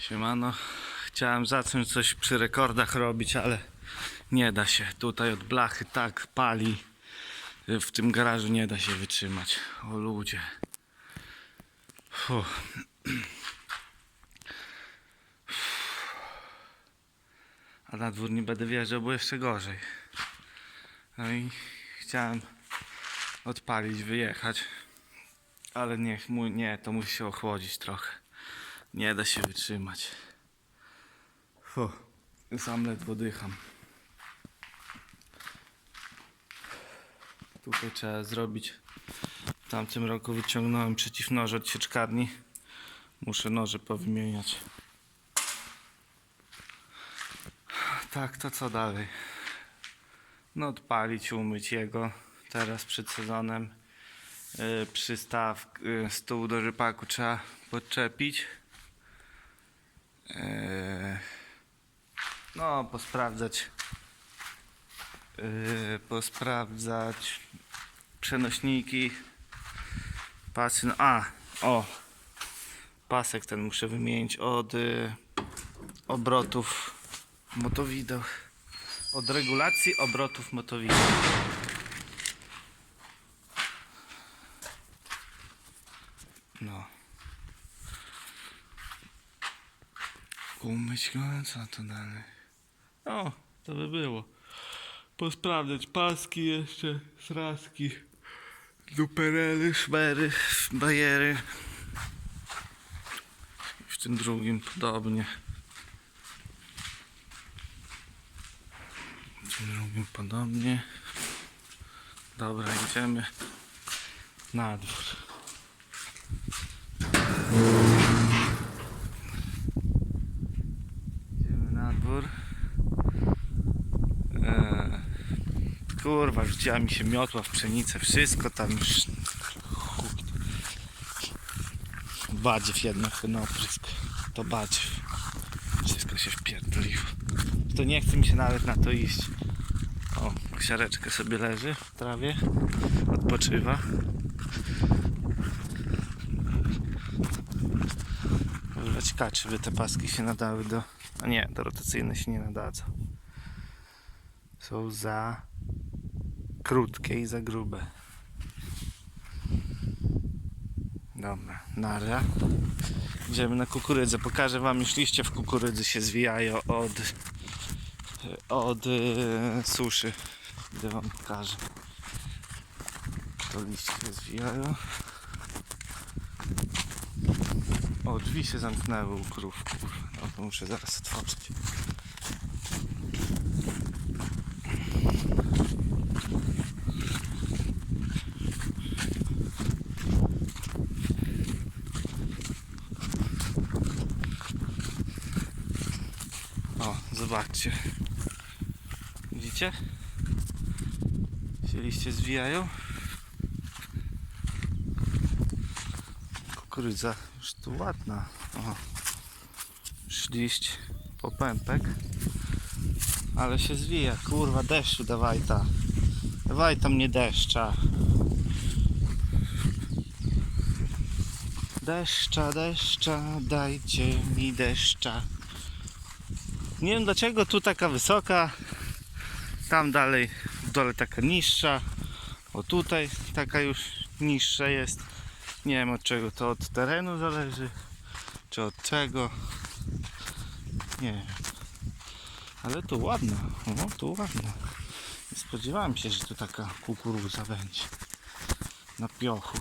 Siemano. Chciałem zacząć coś przy rekordach robić, ale nie da się. Tutaj od blachy tak pali. W tym garażu nie da się wytrzymać. O ludzie. Fuh. A na dwór nie będę wjeżdżał, bo jeszcze gorzej. No i chciałem odpalić, wyjechać. Ale niech nie, to musi się ochłodzić trochę. Nie da się wytrzymać. Fu, sam ledwo dycham. Tutaj trzeba zrobić. W tamtym roku wyciągnąłem przeciwnoże od sieczkarni. Muszę noże powymieniać. Tak, to co dalej? No odpalić, umyć jego. Teraz przed sezonem y, przystaw, y, stół do rypaku trzeba podczepić. Y, no, posprawdzać. y, posprawdzać przenośniki. Pasy. No, a, o. Pasek ten muszę wymienić od y, obrotów motowideł. Od regulacji obrotów motowideł. No. Go, a co to dalej? O, to by było. Posprawdzać paski jeszcze, sraski, duperely, szmery, bajery. I w tym drugim podobnie. W tym drugim podobnie. Dobra, idziemy na dwór. Idziemy na dwór. Eee, kurwa, rzuciła mi się miotła w pszenicę, wszystko tam już. Badziew jednak ten oprysk. To badziew. Wszystko się wpierdoliło. To nie chce mi się nawet na to iść. O, kosiareczka sobie leży w trawie. Odpoczywa. Kurwa, czy by te paski się nadały do... A nie, do rotacyjne się nie nadadzą. Są za krótkie i za grube. Dobra, nara. Idziemy na kukurydzę. Pokażę wam, już liście w kukurydzy się zwijają od od e, suszy. Idę wam pokażę. To liście się zwijają. O, drzwi się zamknęły u krów, kurwa. No muszę zaraz otworzyć. O, zobaczcie. Widzicie? Się liście zwijają. Kukurydza już tu ładna. O. Już liść popępek. Ale się zwija. Kurwa, deszczu dawaj ta. Dawaj tam nie deszcza. Deszcza, deszcza, dajcie mi deszcza. Nie wiem dlaczego tu taka wysoka, tam dalej w dole taka niższa, o tutaj taka już niższa jest. Nie wiem od czego to od terenu zależy, czy od czego. Nie wiem. Ale tu ładna, tu ładna. Nie spodziewałem się, że tu taka kukurydza będzie na piochu.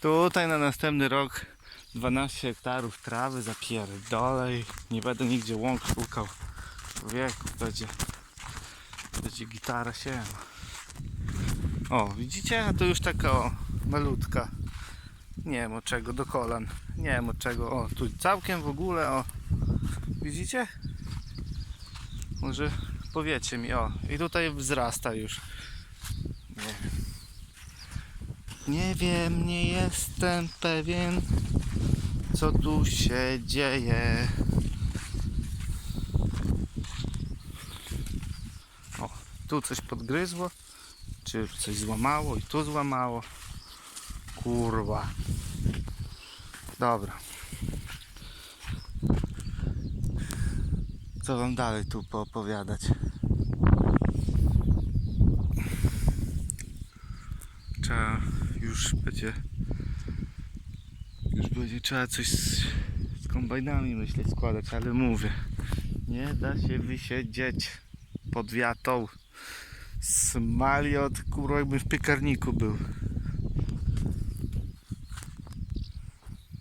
Tutaj na następny rok 12 hektarów trawy zapierdolę i nie będę nigdzie łąk szukał. Człowieku, będzie, będzie gitara się. O, widzicie? To już taka o, malutka. Nie wiem od czego, do kolan. Nie wiem od czego. O, tu całkiem w ogóle, o. Widzicie? Może powiecie mi, o. I tutaj wzrasta już. Nie. Nie wiem, nie jestem pewien co tu się dzieje. O, tu coś podgryzło, czy coś złamało i tu złamało. Kurwa. Dobra. Co wam dalej tu poopowiadać? Trzeba już będzie już będzie trzeba coś z, z kombajnami myśleć składać, ale mówię nie da się wysiedzieć pod wiatą smali od kurwa jakbym w piekarniku był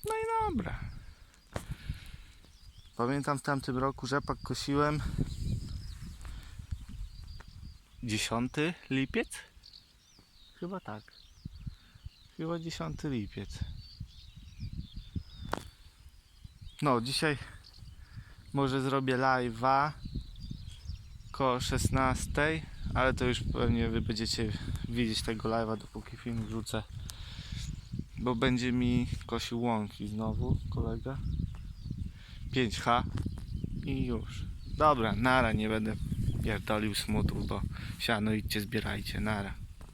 no i dobra pamiętam w tamtym roku rzepak kosiłem 10 lipiec? Chyba tak. Chyba 10 lipiec. No, dzisiaj może zrobię live'a koło 16, ale to już pewnie wy będziecie widzieć tego live'a dopóki film wrzucę. Bo będzie mi kosił łąki znowu kolega. 5H i już. Dobra, nara, nie będę pierdolił smutów, bo siano idźcie zbierajcie, nara.